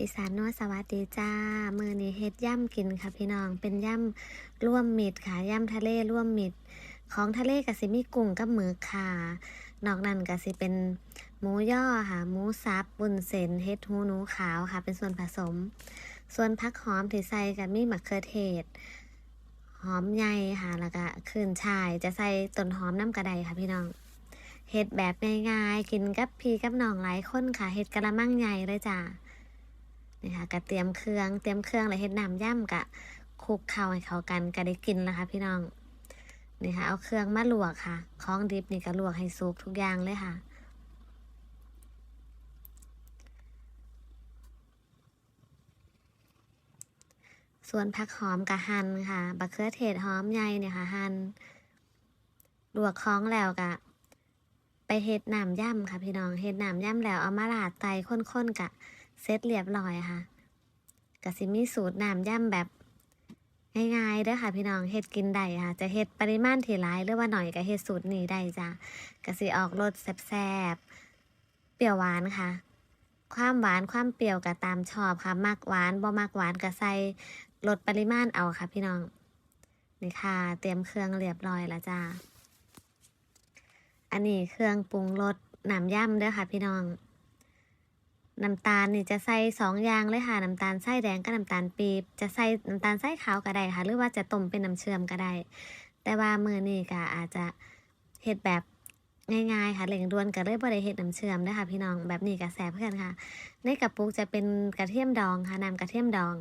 อีสานนวสวัสดีจ้า มือนี้เฮ็ดย่ำกินค่ะพี่น้อง เป็นย่ำร่วมมิตรค่ะ ย่ำทะเลร่วมมิตรของทะเลก็สิมีกุ้งกับหมึกค่ะ นอกนั้นก็สิเป็นหมูย่อค่ะ หมูสับบุญเส้นเฮ็ดหูหนูขาวค่ะ เป็นส่วนผสม ส่วนผักหอมที่ใส่ก็มีมะเขือเทศ หอมใหญ่ค่ะ แล้วก็ขึ้นชายจะใส่ต้นหอมน้ำกระไดค่ะพี่น้องเฮ็ดแบบง่ายๆ กินกับพี่กับน้องหลายคนค่ะ เฮ็ดกะละมังใหญ่เลยจ้า นี่ค่ะก็เตรียมเครื่องเตรียมเครื่องแล้วเฮ็ดน้ำย่ำกะคลุกเข้าให้เข้ากันก็ได้กินแล้วค่ะพี่น้องนี่ค่ะเอาเครื่องมาลวกค่ะของดิบนี่ก็ลวกให้สุกทุกอย่างเลยค่ะส่วนผักหอมกะหั่นค่ะบักเขือเทศหอมใหญ่เนี่ยค่ะหั่นลวกของแล้วกะ ไปเฮ็ดน้ำย่ำค่ะ พี่น้องเฮ็ดน้ำย่ำแล้วเอามาลาดไตข้นๆกะ เสร็จเรียบร้อยค่ะกะสิมีสูตรน้ำย่ำแบบง่ายๆเด้อค่ะพี่น้องเฮ็ดกินได้ค่ะ จะเฮ็ดปริมาณที่หลายหรือว่าหน่อยก็เฮ็ดสูตรนี้ได้จ้ะกะสิออกรสแซ่บๆเปรี้ยวหวานค่ะ ความหวานความเปรี้ยวก็ตามชอบค่ะมักหวานบ่มักหวานก็ใส่ลดปริมาณเอาค่ะ พี่น้องนี่ค่ะ เตรียมเครื่องเรียบร้อยแล้วจ้าอันนี้เครื่องปรุงรสน้ำย่ำเด้อค่ะ พี่น้อง น้ำตาลนี่จะใส่สองอย่างเลยค่ะน้ำตาลไส้แดงกับน้ำตาลปี๊บจะใส่น้ำตาลไส้ขาวก็ได้ค่ะ หรือว่าจะต้มเป็นน้ำเชื่อมก็ได้ แต่ว่ามือนี่ก็อาจจะเฮ็ดแบบง่ายๆค่ะเร่งด่วนก็เลยบ่ได้เฮ็ดน้ำเชื่อมนะคะพี่น้องแบบนี้ก็แซ่บเพื่อนค่ะ ในกระปุกจะเป็นกระเทียมดองค่ะน้ำกระเทียมดอง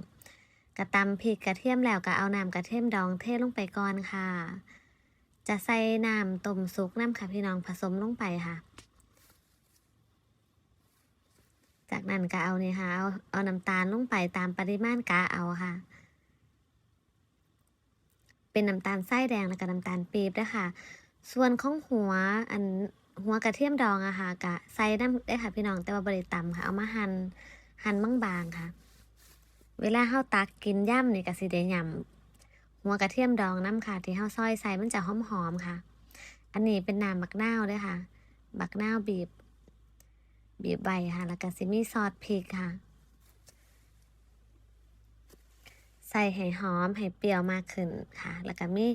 กระตำพริกกระเทียมแล้วก็เอาน้ำกระเทียมดองเทลงไปก่อนค่ะ จะใส่น้ำต้มสุกน้ำค่ะพี่น้องผสมลงไปค่ะ จากนั้นก็เอาเนี่ยค่ะเอาเอาน้ำตาลลงไปตามปริมาณกะเอาค่ะ เป็นน้ำตาลไส้แดงแล้วก็น้ำตาลปี๊บด้วยค่ะส่วนของหัวอันหัวกระเทียมดองอะค่ะกะใส่น้ำได้ค่ะพี่น้องแต่ว่าบริตำค่ะ เอามาหั่นหั่นบางๆค่ะ เวลาเฮาตักกินย่ำนี่ก็สิได้ยำหัวกระเทียมดองน้ำค่ะ ที่เฮาซอยใส่มันจะหอมๆค่ะ อันนี้เป็นน้ำบักนาวด้วยค่ะ บักนาวบีบ บีบใบค่ะ แล้วก็สิมีซอสพริกค่ะ ใส่ให้หอมให้เปรี้ยวมากขึ้นค่ะ แล้วก็มี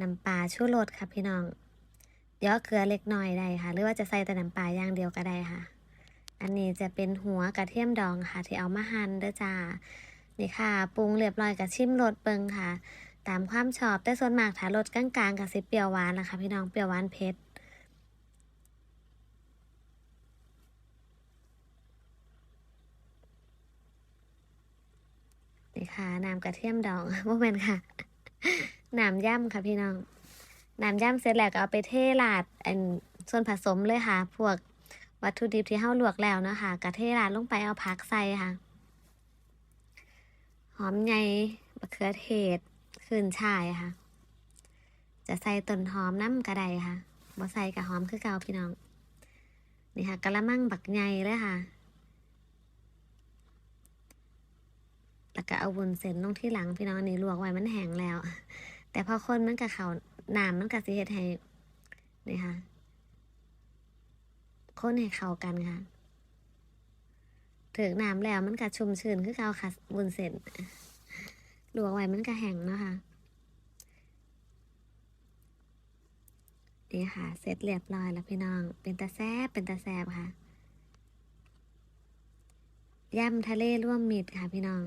น้ำปลาชูรสค่ะพี่น้องย่อเกลือเล็กน้อยได้ค่ะ หรือว่าจะใส่แต่น้ำปลาอย่างเดียวก็ได้ค่ะ อันนี้จะเป็นหัวกระเทียมดองค่ะ ที่เอามาหั่นเด้อจ้านี่ค่ะปรุงเรียบร้อยกับชิมรสเบิงค่ะ ตามความชอบแต่ส่วนมากถ้ารสกลางๆกับสิเปรี้ยวหวานนะคะพี่น้องเปรี้ยวหวานเผ็ด นี่ค่ะน้ำกระเทียมดองพวกมันค่ะน้ำย่ำค่ะพี่น้องน้ำย่ำเสร็จแล้วก็เอาไปเทราดอันส่วนผสมเลยค่ะ พวกวัตถุดิบที่เฮาลวกแล้วนะคะกระเทราดลงไปเอาผักใส่ค่ะ หอมใหญ่มะเขือเทศขึ้นช่ายค่ะ จะใส่ต้นหอมน้ำกระไดค่ะบ่ใส่กับหอมคือเก่าพี่น้องนี่ค่ะกะละมังบักใหญ่เลยค่ะ แล้ว ก็เอาวุ้นเส้นลงที่หลังพี่น้องอันนี้ลวกไว้มันแห้งแล้ว แต่พอคนมันกับเขาน้ำมันกับสิเฮ็ดให้นี่ค่ะคนให้เข้ากันค่ะถึงน้ำแล้วมันก็ชุ่มชื้นคือเกาค่ะวุ้นเส้นลวกไว้มันก็แห้งเนาะค่ะนี่ค่ะ เสร็จเรียบร้อยแล้วพี่น้อง เป็นตาแซบเป็นตาแซบค่ะย่ำทะเลร่วมมิตรค่ะพี่น้อง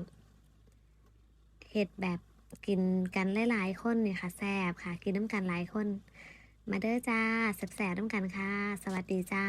เห็ดแบบกินกันหลายๆคนเนี่ยค่ะแซ่บค่ะ กินน้ำกันหลายคน มาเด้อจ้าแซ่บๆน้ำกันค่ะ สวัสดีจ้า